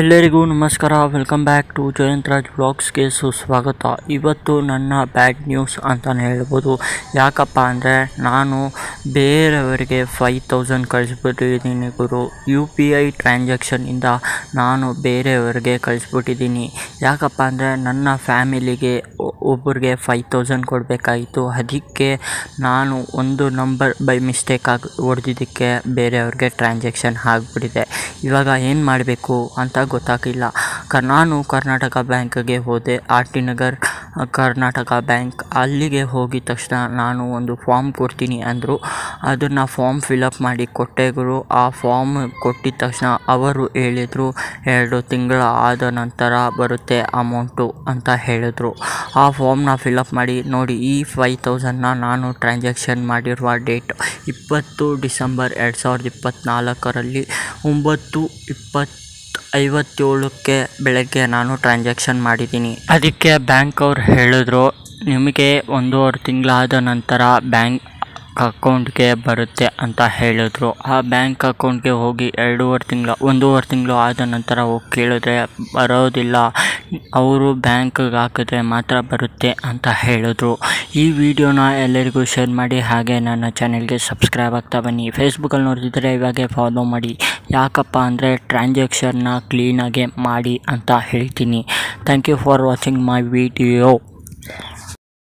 ಎಲ್ಲರಿಗೂ ನಮಸ್ಕಾರ. Welcome back to Jayanth Raj ಬ್ಲಾಗ್ಸ್ಗೆ ಸುಸ್ವಾಗತ. ಇವತ್ತು ನನ್ನ ಬ್ಯಾಡ್ ನ್ಯೂಸ್ ಅಂತಲೇ ಹೇಳ್ಬೋದು. ಯಾಕಪ್ಪ ಅಂದರೆ ನಾನು ಬೇರೆಯವರಿಗೆ ಫೈವ್ ತೌಸಂಡ್ ಕಳಿಸ್ಬಿಟ್ಟಿದ್ದೀನಿ ಗುರು. ಯು ಪಿ ಐ ಟ್ರಾನ್ಸಾಕ್ಷನಿಂದ ನಾನು ಬೇರೆಯವರಿಗೆ ಕಳಿಸ್ಬಿಟ್ಟಿದ್ದೀನಿ. ಯಾಕಪ್ಪ ಅಂದರೆ ನನ್ನ ಫ್ಯಾಮಿಲಿಗೆ ಒಬ್ಬರಿಗೆ ಫೈವ್ ತೌಸಂಡ್ ಕೊಡಬೇಕಾಗಿತ್ತು. ಅದಕ್ಕೆ ನಾನು ಒಂದು ನಂಬರ್ ಬೈ ಮಿಸ್ಟೇಕ್ ಆಗಿ, ಹೊಡೆದಿದ್ದಕ್ಕೆ ಬೇರೆಯವ್ರಿಗೆ ಟ್ರಾನ್ಸಾಕ್ಷನ್ ಆಗಿಬಿಟ್ಟಿದೆ. ಇವಾಗ ಏನು ಮಾಡಬೇಕು ಅಂತ ಗೊತ್ತಾಗಿಲ್ಲ ಕ, ನಾನು ಕರ್ನಾಟಕ ಬ್ಯಾಂಕ್ಗೆ ಹೋದೆ. R T Nagar Karnataka bank ಅಲ್ಲಿಗೆ ಹೋಗಿದ ತಕ್ಷಣ ನಾನು ಒಂದು ಫಾರ್ಮ್ ಕೊಡ್ತೀನಿ ಅಂದರು. ಅದನ್ನು ಫಾರ್ಮ್ ಫಿಲಪ್ ಮಾಡಿ ಕೊಟ್ಟೆ ಗುರು ಆ ಫಾರ್ಮ್ ಕೊಟ್ಟಿದ ತಕ್ಷಣ ಅವರು ಹೇಳಿದರು, ಎರಡು ತಿಂಗಳ ಆದ ನಂತರ ಬರುತ್ತೆ ಅಮೌಂಟು ಅಂತ ಹೇಳಿದರು. ಆ ಫಾರ್ಮ್ನ ಫಿಲಪ್ ಮಾಡಿ, ನೋಡಿ, ಈ ಫೈವ್ ತೌಸಂಡ್ನ ನಾನು ಟ್ರಾನ್ಸಾಕ್ಷನ್ ಮಾಡಿರುವ ಡೇಟ್ ಇಪ್ಪತ್ತು ಡಿಸೆಂಬರ್ ಎರಡು ಸಾವಿರದ ಇಪ್ಪತ್ತ್ನಾಲ್ಕರಲ್ಲಿ ಒಂಬತ್ತು ಇಪ್ಪತ್ತು ಐವತ್ತೇಳಕ್ಕೆ ಬೆಳಗ್ಗೆ ನಾನು ಟ್ರಾನ್ಸಾಕ್ಷನ್ ಮಾಡಿದ್ದೀನಿ. ಅದಕ್ಕೆ ಬ್ಯಾಂಕ್ ಅವ್ರು ಹೇಳಿದ್ರು ನಿಮಗೆ ಒಂದೂವರೆ ತಿಂಗಳಾದ ನಂತರ ಬ್ಯಾಂಕ್ ಅಕೌಂಟ್ಗೆ ಬರುತ್ತೆ ಅಂತ ಹೇಳಿದ್ರು. ಆ ಬ್ಯಾಂಕ್ ಅಕೌಂಟ್ಗೆ ಹೋಗಿ ಎರಡೂವರೆ ತಿಂಗಳು, ಒಂದೂವರೆ ತಿಂಗಳು ಆದ ನಂತರ ಹೋಗಿ ಕೇಳಿದ್ರೆ ಬರೋದಿಲ್ಲ. ಅವರು ಬ್ಯಾಂಕ್ಗೆ ಹಾಕಿದ್ರೆ ಮಾತ್ರ ಬರುತ್ತೆ ಅಂತ ಹೇಳಿದ್ರು. ಈ ವಿಡಿಯೋನ ಎಲ್ಲರಿಗೂ ಶೇರ್ ಮಾಡಿ, ಹಾಗೆ ನನ್ನ ಚಾನೆಲ್ಗೆ ಸಬ್ಸ್ಕ್ರೈಬ್ ಆಗ್ತಾ ಬನ್ನಿ. ಫೇಸ್ಬುಕ್ಕಲ್ಲಿ ನೋಡ್ತಿದ್ರೆ ಇವಾಗೆ ಫಾಲೋ ಮಾಡಿ. ಯಾಕಪ್ಪ ಅಂದರೆ ಟ್ರಾನ್ಸಾಕ್ಷನ್ನ ಕ್ಲೀನಾಗೆ ಮಾಡಿ ಅಂತ ಹೇಳ್ತೀನಿ. Thank you for watching my video